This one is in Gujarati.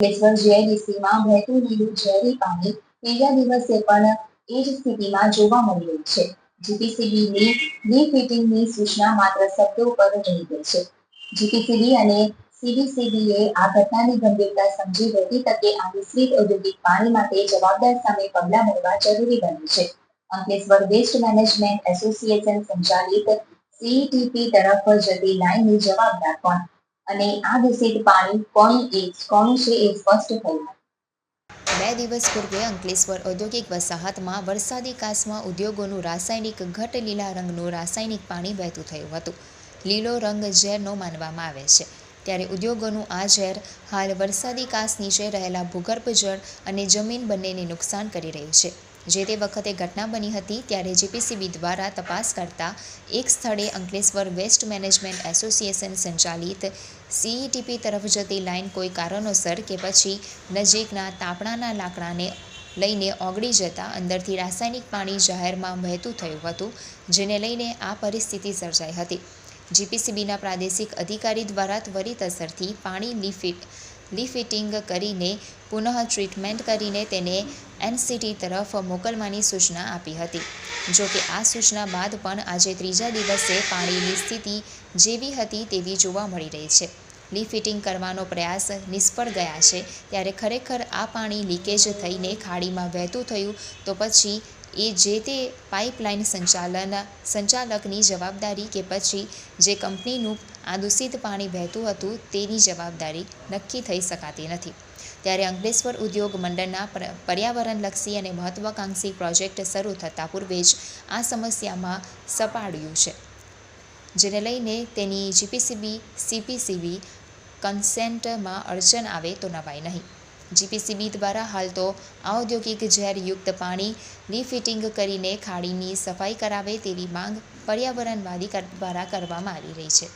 અંકલેશ્વર જીઆઈડીસીમાં વહેતું લીલું ઝેરી પાણી ત્રીજા દિવસે પણ એ જ સ્થિતિમાં જોવા મળી રહ્યું છે. જીપીસીબીની રીફિટિંગની સૂચના માત્ર શબ્દો પર રહી ગઈ છે. જીપીસીબી અને સીબીસીબીએ આ ઘટનાની ગંભીરતા સમજી વહેતી તકે આ મિશ્રિત ઔદ્યોગિક પાણી માટે જવાબદાર સામે પગલાં ભરવા જરૂરી બન્યું છે. અંકલેશ્વર વેસ્ટ મેનેજમેન્ટ એસોસિએશન સંચાલિત સીટીપી તરફ જતી લાઇનની જવાબદાર કોણ? અને આ દૂષિત પાણી કોણ એ કોનું છે એ સ્પષ્ટ થયું. બે દિવસ પૂર્વે અંકલેશ્વર ઔદ્યોગિક વસાહતમાં વરસાદી કાસમાં ઉદ્યોગોનું રાસાયણિક ઘટ લીલા રંગનું રાસાયણિક પાણી વહેતું થયું હતું. લીલો રંગ ઝેરનો માનવામાં આવે છે. ત્યારે ઉદ્યોગોનું આ ઝેર હાલ વરસાદી કાસ નીચે રહેલા ભૂગર્ભ જળ અને જમીન બંનેને નુકસાન કરી રહ્યું છે. જે તે વખતે ઘટના બની હતી ત્યારે જીપીસીબી દ્વારા તપાસ કરતા એક સ્થળે અંકલેશ્વર વેસ્ટ મેનેજમેન્ટ એસોસિએશન સંચાલિત સીઈટીપી તરફ જતી લાઇન કોઈ કારણોસર કે પછી નજીકના તાપણાના લાકડાને લઈને ઓગળી જતાં અંદરથી રાસાયણિક પાણી જાહેરમાં વહેતું થયું હતું, જેને લઈને આ પરિસ્થિતિ સર્જાઈ હતી. જીપીસીબીના પ્રાદેશિક અધિકારી દ્વારા ત્વરિત અસરથી પાણી લિફિટ, લિફિટિંગ કરીને પુનઃ ટ્રીટમેન્ટ કરીને તેને એનસીટી તરફ મોકલવાની સૂચના આપી હતી. જો કે આ સૂચના બાદ પણ આજે ત્રીજા દિવસે પાણીની સ્થિતિ જેવી હતી તેવી જોવા મળી રહી છે. લિફિટિંગ કરવાનો પ્રયાસ નિષ્ફળ ગયા છે. ત્યારે ખરેખર આ પાણી લીકેજ થઈને ખાડીમાં વહેતું થયું તો પછી એ જે તે પાઇપલાઇન સંચાલન સંચાલકની જવાબદારી કે પછી જે કંપનીનું આ દૂષિત પાણી વહેતું હતું તેની જવાબદારી નક્કી થઈ શકાતી નથી. ત્યારે અંકલેશ્વર ઉદ્યોગ મંડળના પર્યાવરણલક્ષી અને મહત્વાકાંક્ષી પ્રોજેક્ટ શરૂ થતાં પૂર્વે જ આ સમસ્યામાં સપાડ્યું છે. જેને લઈને તેની જીપીસીબી, સીપીસીબી કન્સેન્ટમાં અડચણ આવે તો નવાય નહીં. જીપીસીબી દ્વારા હાલ તો ઔદ્યોગિક ઝેરયુક્ત પાણી રીફિટિંગ કરીને ખાડીની સફાઈ કરાવે તેવી માંગ પર્યાવરણવાદી દ્વારા કરવામાં આવી રહી છે.